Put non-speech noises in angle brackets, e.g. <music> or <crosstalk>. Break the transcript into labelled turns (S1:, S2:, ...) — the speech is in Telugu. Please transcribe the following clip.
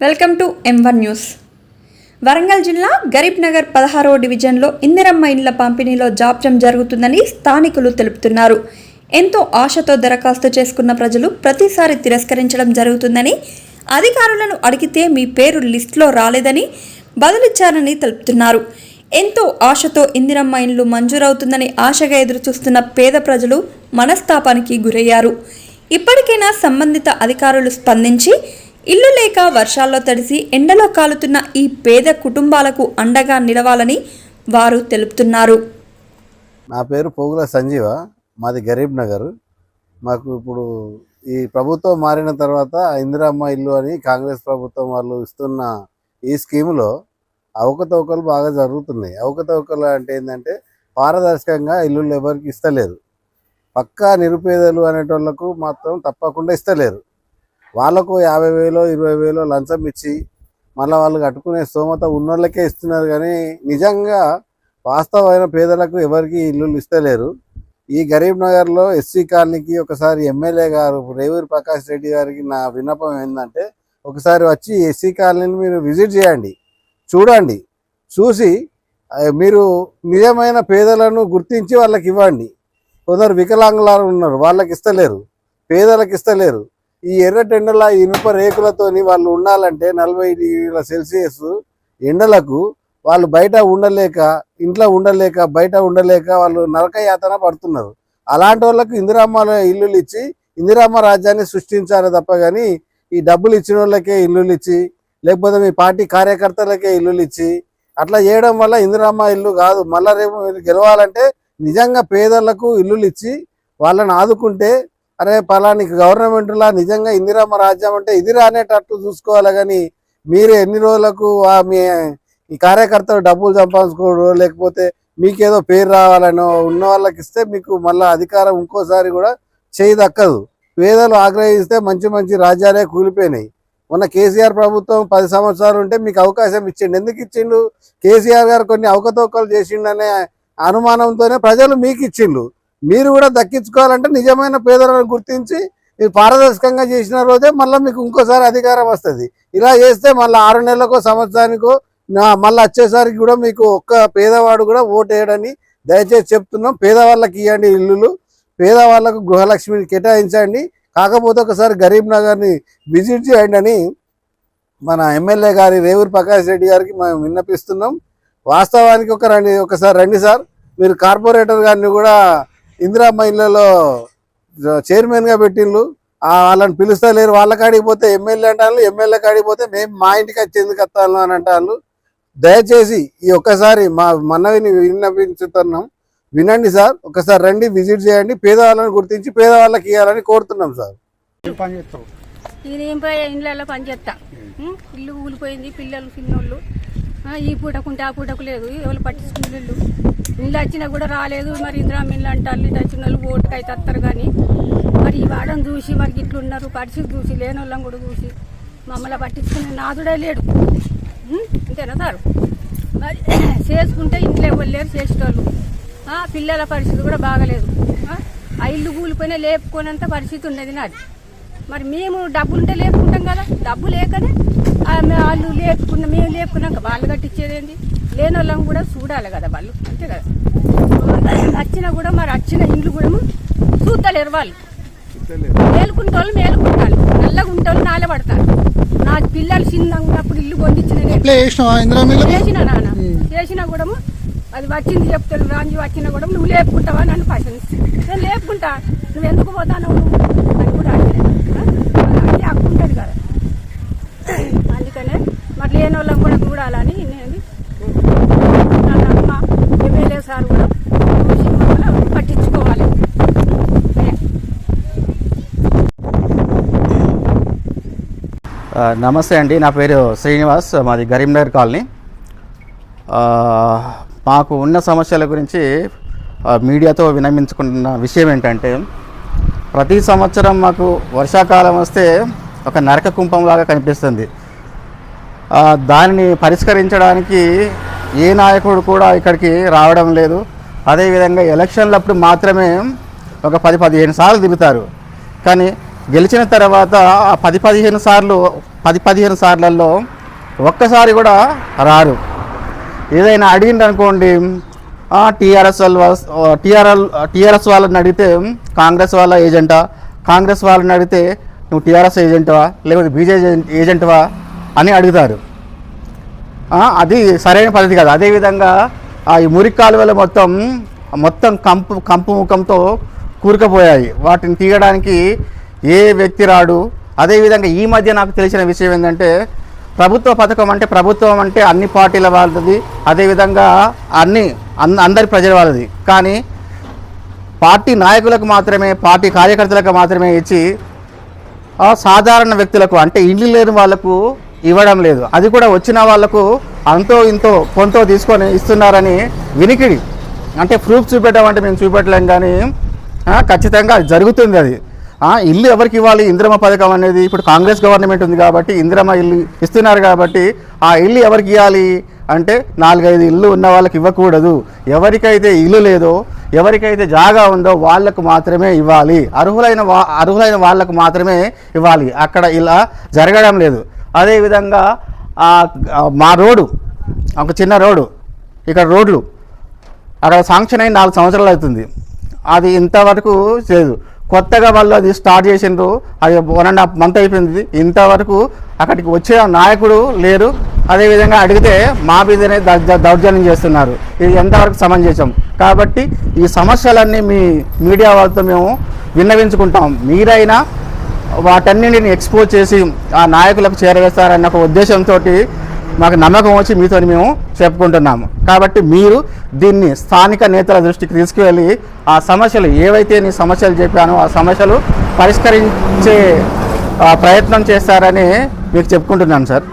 S1: Welcome to M one news Warangal జిల్లా గరీబ్ నగర్ పదహారో డివిజన్లో ఇందిరమ్మ ఇండ్ల పంపిణీలో జాప్యం జరుగుతుందని స్థానికులు తెలుపుతున్నారు. ఎంతో ఆశతో దరఖాస్తు చేసుకున్న ప్రజలు ప్రతిసారి తిరస్కరించడం జరుగుతుందని అధికారులను అడిగితే మీ పేరు లిస్టులో రాలేదని బదులిచ్చారని తెలుపుతున్నారు. ఎంతో ఆశతో ఇందిరమ్మ ఇండ్లు మంజూరవుతుందని ఆశగా ఎదురుచూస్తున్న పేద ప్రజలు మనస్తాపానికి గురయ్యారు. ఇప్పటికైనా సంబంధిత అధికారులు స్పందించి ఇల్లు లేక వర్షాల్లో తడిసి ఎండలో కాలుతున్న ఈ పేద కుటుంబాలకు అండగా నిలవాలని వారు తెలుపుతున్నారు.
S2: నా పేరు పోగుల సంజీవ మాది గరీబ్ నగర్. మాకు ఇప్పుడు ఈ ప్రభుత్వం మారిన తర్వాత ఇందిరమ్మ ఇల్లు అని కాంగ్రెస్ ప్రభుత్వం వాళ్ళు ఇస్తున్న ఈ స్కీములో అవకతవకలు బాగా జరుగుతున్నాయి. అవకతవకలు అంటే ఏంటంటే పారదర్శకంగా ఇల్లులు ఎవరికి ఇస్తలేరు. పక్కా నిరుపేదలు అనేటోళ్ళకు మాత్రం తప్పకుండా ఇస్తలేరు. వాళ్ళకు యాభై వేలు ఇరవై వేలు లంచం ఇచ్చి మళ్ళీ వాళ్ళు కట్టుకునే స్తోమత ఉన్నోళ్ళకే ఇస్తున్నారు కానీ నిజంగా వాస్తవమైన పేదలకు ఎవరికి ఇల్లులు ఇస్తలేరు. ఈ గరీబ్ నగర్లో ఎస్సీ కాలనీకి ఒకసారి ఎమ్మెల్యే గారు రేవూరి ప్రకాష్ రెడ్డి గారికి నా విన్నపం ఏంటంటే ఒకసారి వచ్చి ఎస్సీ కాలనీని మీరు విజిట్ చేయండి చూడండి చూసి మీరు నిజమైన పేదలను గుర్తించి వాళ్ళకి ఇవ్వండి. కొందరు వికలాంగులారు ఉన్నారు వాళ్ళకి ఇస్తలేరు పేదలకు ఇస్తలేరు. ఈ ఎర్ర టెండల ఇనుప రేకులతోని వాళ్ళు ఉండాలంటే నలభై డిగ్రీల సెల్సియస్ ఎండలకు వాళ్ళు బయట ఉండలేక ఇంట్లో ఉండలేక బయట ఉండలేక వాళ్ళు నరక యాతన పడుతున్నారు. అలాంటి వాళ్ళకు ఇందిరామ్మ ఇల్లులు ఇచ్చి ఇందిరామ్మ రాజ్యాన్ని సృష్టించాలి తప్ప కానీ ఈ డబ్బులు ఇచ్చిన వాళ్ళకే ఇల్లులు ఇచ్చి లేకపోతే మీ పార్టీ కార్యకర్తలకే ఇల్లులు ఇచ్చి అట్లా చేయడం వల్ల ఇందిరామ్మ ఇల్లు కాదు. మళ్ళా రేపు మీరు గెలవాలంటే నిజంగా పేదలకు ఇల్లులు ఇచ్చి వాళ్ళని ఆదుకుంటే అరే పలానికి గవర్నమెంట్లా నిజంగా ఇందిరామ్మ రాజ్యం అంటే ఇది రానేటట్టు చూసుకోవాలి కానీ మీరు ఎన్ని రోజులకు ఆ మీ ఈ కార్యకర్తలు డబ్బులు సంపాదించుకోవడం లేకపోతే మీకేదో పేరు రావాలనో ఉన్న వాళ్ళకి ఇస్తే మీకు మళ్ళీ అధికారం ఇంకోసారి కూడా చేయి దక్కదు పేదలు ఆగ్రహిస్తే మంచి మంచి రాజ్యాలే కూలిపోయినాయి. మొన్న కేసీఆర్ ప్రభుత్వం పది సంవత్సరాలు ఉంటే మీకు అవకాశం ఇచ్చిండు. ఎందుకు ఇచ్చిండు? కేసీఆర్ గారు కొన్ని అవకతవకలు చేసిండనే అనుమానంతోనే ప్రజలు మీకు ఇచ్చిండు. మీరు కూడా దక్కించుకోవాలంటే నిజమైన పేదలను గుర్తించి మీరు పారదర్శకంగా చేసిన రోజే మళ్ళీ మీకు ఇంకోసారి అధికారం వస్తుంది. ఇలా చేస్తే మళ్ళీ ఆరు నెలలకో సంవత్సరానికో నా మళ్ళీ వచ్చేసరికి కూడా మీకు ఒక్క పేదవాడు కూడా ఓటు వేయడని దయచేసి చెప్తున్నాం. పేదవాళ్ళకి ఇవ్వండి ఇల్లులు పేదవాళ్ళకు గృహలక్ష్మిని కేటాయించండి. కాకపోతే ఒకసారి గరీబ్ నగర్ని విజిట్ చేయండి అని మన ఎమ్మెల్యే గారి రేవూరి ప్రకాష్ రెడ్డి గారికి మేము విన్నపిస్తున్నాం. వాస్తవానికి ఒక రండి ఒకసారి రండి సార్. మీరు కార్పొరేటర్ గారిని కూడా ఇందిరామ్మ ఇళ్ళలో చైర్మన్గా పెట్టిండ్రు ఆ వాళ్ళని పిలుస్తలేరు వాళ్ళ కాడికి పోతే ఎమ్మెల్యే అంటారు ఎమ్మెల్యే కాడికి పోతే మేము మా ఇంటికి వచ్చి ఎందుకు వస్తాను అని అంటారు. దయచేసి ఈ ఒక్కసారి మా మనవిని విన్నపించుతున్నాం వినండి సార్ ఒకసారి రండి విజిట్ చేయండి. పేదవాళ్ళని గుర్తించి పేదవాళ్ళకి ఇవ్వాలని కోరుతున్నాం సార్.
S3: ఇండ్లలో పనిచేస్తా ఉం? ఇల్లు ఊలిపోయింది పిల్లలు చిన్నోళ్ళు. ఈ పూటకుంటే ఆ పూటకు లేదు. ఎవరు పట్టించుకునేళ్ళు ఇల్లు ఇల్లు వచ్చినా కూడా రాలేదు. మరి ఇందిరా ఇల్లు అంటారు ఇటు వచ్చిన వాళ్ళు ఓటుకు అయితే వస్తారు కానీ మరి ఈ వాడని చూసి మరి ఇట్లున్నారు పరిస్థితి చూసి లేని వాళ్ళని కూడా చూసి మమ్మల్ని పట్టించుకునే నాదుడే లేడు. అంతేనా సార్? మరి <clears throat> చేసుకుంటే ఇంట్లో ఎవరు లేరు చేసేటోళ్ళు. పిల్లల పరిస్థితి కూడా బాగలేదు. ఆ, ఆ ఇల్లు కూలిపోయినా లేపుకోనంత పరిస్థితి ఉన్నది నాది. మరి మేము డబ్బులు ఉంటే లేపుకుంటాం కదా డబ్బు లేకనే వాళ్ళు లేపుకున్న మేము లేపుకున్నాక వాళ్ళు కట్టించేది ఏంది లేని వాళ్ళని కూడా చూడాలి కదా వాళ్ళు అంతే కదా? వచ్చినా కూడా మరి వచ్చిన ఇండ్లు కూడా చూస్తలేరు వాళ్ళు. మేలుకుంటే వాళ్ళు మేలుకుంటారు నల్లగా ఉంటే వాళ్ళు నాలే పడతారు నా పిల్లలు చిన్నగా ఉన్నప్పుడు ఇల్లు పొందించిన చేసిన నాన్న చేసినా కూడా అది వచ్చింది చెప్తాను రాంజు వచ్చినా కూడా నువ్వు లేపుకుంటావా నన్ను ప్రశ్నిస్తా నేను లేపుకుంటా నువ్వు ఎందుకు పోతాను అని కూడా అడగలేదు అది హక్కు ఉంటుంది కదా అందుకనే మరి లేని వాళ్ళని కూడా చూడాలని నేను నా అమ్మ ఎమ్మెల్యే సార్ కూడా పట్టించుకోవాలి.
S4: నమస్తే అండి నా పేరు శ్రీనివాస్ మాది గరీంనగర్ కాలనీ. మాకు ఉన్న సమస్యల గురించి మీడియాతో వినమించుకుంటున్న విషయం ఏంటంటే ప్రతి సంవత్సరం మాకు వర్షాకాలం వస్తే ఒక నరక కుంపంలాగా కనిపిస్తుంది. దానిని పరిష్కరించడానికి ఏ నాయకుడు కూడా ఇక్కడికి రావడం లేదు. అదేవిధంగా ఎలక్షన్లప్పుడు మాత్రమే ఒక పది పదిహేను సార్లు తిరుగుతారు. కానీ గెలిచిన తర్వాత ఆ పది పదిహేను సార్లు పది పదిహేను సార్లలో ఒక్కసారి కూడా రారు. ఏదైనా అడిగింది అనుకోండి టీఆర్ఎస్ వాళ్ళు టీఆర్ఎల్ టీఆర్ఎస్ వాళ్ళని అడిగితే కాంగ్రెస్ వాళ్ళ ఏజెంటా? కాంగ్రెస్ వాళ్ళని అడిగితే నువ్వు టీఆర్ఎస్ ఏజెంట్వా? లేకపోతే బీజేపీ ఏజెంట్వా? అని అడుగుతారు. అది సరైన పద్ధతి కాదు. అదేవిధంగా ఆ ఈ మురికి కాలువలు మొత్తం మొత్తం కంపు కంపు ముఖంతో కూరుకుపోయాయి. వాటిని తీయడానికి ఏ వ్యక్తి రాడు. అదేవిధంగా ఈ మధ్య నాకు తెలిసిన విషయం ఏంటంటే ప్రభుత్వ పథకం అంటే ప్రభుత్వం అంటే అన్ని పార్టీల వాళ్ళది. అదేవిధంగా అన్ని అన్- అందరి ప్రజల వాళ్ళది. కానీ పార్టీ నాయకులకు మాత్రమే పార్టీ కార్యకర్తలకు మాత్రమే ఇచ్చి సాధారణ వ్యక్తులకు అంటే ఇల్లు లేని వాళ్ళకు ఇవ్వడం లేదు. అది కూడా వచ్చిన వాళ్ళకు అంతో ఇంతో కొంతో తీసుకొని ఇస్తున్నారని వినికిడి. అంటే ప్రూఫ్ చూపెట్టడం అంటే మేము చూపెట్టలేం కానీ ఖచ్చితంగా జరుగుతుంది అది. ఇల్లు ఎవరికి ఇవ్వాలి? ఇందిరమ్మ పథకం అనేది ఇప్పుడు కాంగ్రెస్ గవర్నమెంట్ ఉంది కాబట్టి ఇందిరమ్మ ఇల్లు ఇస్తున్నారు కాబట్టి ఆ ఇల్లు ఎవరికి ఇవ్వాలి? అంటే నాలుగైదు ఇల్లు ఉన్న వాళ్ళకి ఇవ్వకూడదు. ఎవరికైతే ఇల్లు లేదో ఎవరికైతే జాగా ఉందో వాళ్ళకు మాత్రమే ఇవ్వాలి. అర్హులైన వా అర్హులైన వాళ్ళకు మాత్రమే ఇవ్వాలి. అక్కడ ఇలా జరగడం లేదు. అదేవిధంగా మా రోడ్డు ఒక చిన్న రోడ్డు ఇక్కడ రోడ్లు అక్కడ శాంక్షన్ అయి నాలుగు సంవత్సరాలు అవుతుంది. అది ఇంతవరకు లేదు కొత్తగా వాళ్ళు అది స్టార్ట్ చేసిండ్రు అది వన్ అండ్ హాఫ్ మంత్ అయిపోయింది. ఇంతవరకు అక్కడికి వచ్చే నాయకుడు లేరు. అదేవిధంగా అడిగితే మా మీదనే దౌర్జన్యం చేస్తున్నారు. ఇది ఎంతవరకు సమంజసం కాబట్టి ఈ సమస్యలన్నీ మీ మీడియా వాళ్ళతో మేము విన్నవించుకుంటాం. మీరైనా వాటన్నిటిని ఎక్స్పోజ్ చేసి ఆ నాయకులకు చేరవేస్తారన్న ఒక ఉద్దేశంతో మాకు నమ్మకం వచ్చి మీతో మేము చెప్పుకుంటున్నాము. కాబట్టి మీరు దీన్ని స్థానిక నేతల దృష్టికి తీసుకువెళ్ళి ఆ సమస్యలు ఏవైతే నీ సమస్యలు చెప్పానో ఆ సమస్యలు పరిష్కరించే ప్రయత్నం చేస్తారని మీకు చెప్పుకుంటున్నాను సార్.